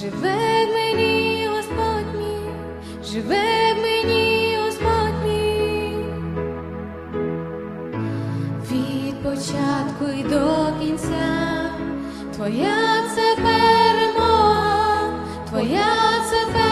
живе в мені, Господь мій, живе в мені, Господь мій, від початку і до кінця, твоя це перемога, твоя це перемога.